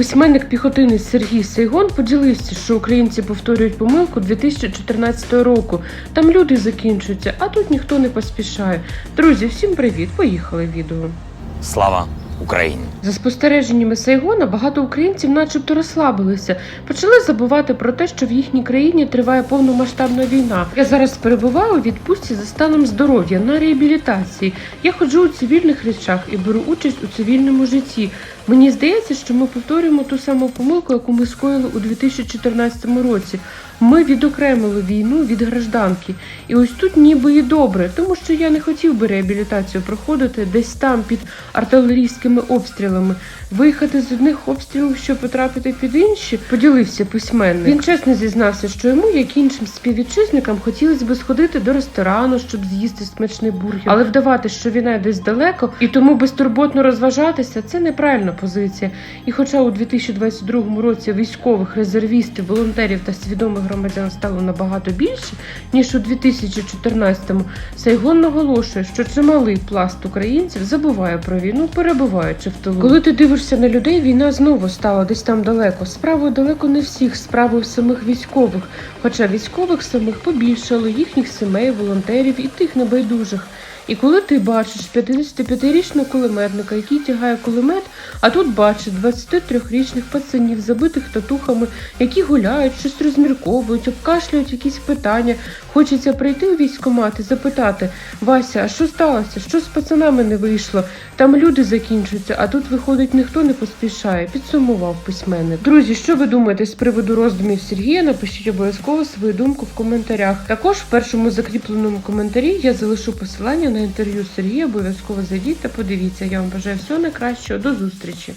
Письменник піхотинець Сергій Сайгон поділився, що українці повторюють помилку 2014 року. Там люди закінчуються, а тут ніхто не поспішає. Друзі, всім привіт! Поїхали відео. Слава Україні! За спостереженнями Сайгона багато українців, начебто, розслабилися, почали забувати про те, що в їхній країні триває повномасштабна війна. Я зараз перебуваю у відпустці за станом здоров'я на реабілітації. Я ходжу у цивільних речах і беру участь у цивільному житті. Мені здається, що ми повторюємо ту саму помилку, яку ми скоїли у 2014 році. Ми відокремили війну від гражданки. І ось тут ніби і добре, тому що я не хотів би реабілітацію проходити десь там під артилерійськими обстрілами. Виїхати з одних обстрілів, щоб потрапити під інші, поділився письменник. Він чесно зізнався, що йому, як іншим співвітчизникам, хотілося б сходити до ресторану, щоб з'їсти смачний бургер. Але вдавати, що війна десь далеко, і тому безтурботно розважатися це неправильна позиція. І хоча у 2022 році військових резервістів, волонтерів та свідомих громадян стало набагато більше, ніж у 2014-му, Сайгон наголошує, що чималий пласт українців забуває про війну, перебуваючи в тилу. Коли ти дивишся на людей, війна знову стала десь там далеко. Справою далеко не всіх, справою самих військових. Хоча військових самих побільшало, їхніх сімей, волонтерів і тих небайдужих. І коли ти бачиш 55-річного кулеметника, який тягає кулемет, а тут бачиш 23-річних пацанів, забитих татухами, які гуляють, щось розмірковують, обкашлюють якісь питання. Хочеться прийти у військкомат і запитати: Вася, а що сталося? Що з пацанами не вийшло? Там люди закінчуються, а тут виходить ніхто не поспішає. Підсумував письменник. Друзі, що ви думаєте з приводу роздумів Сергія? Напишіть обов'язково свою думку в коментарях. Також в першому закріпленому коментарі я залишу посилання на інтерв'ю Сергія. Обов'язково зайдіть та подивіться. Я вам бажаю всього найкращого. До зустрічі.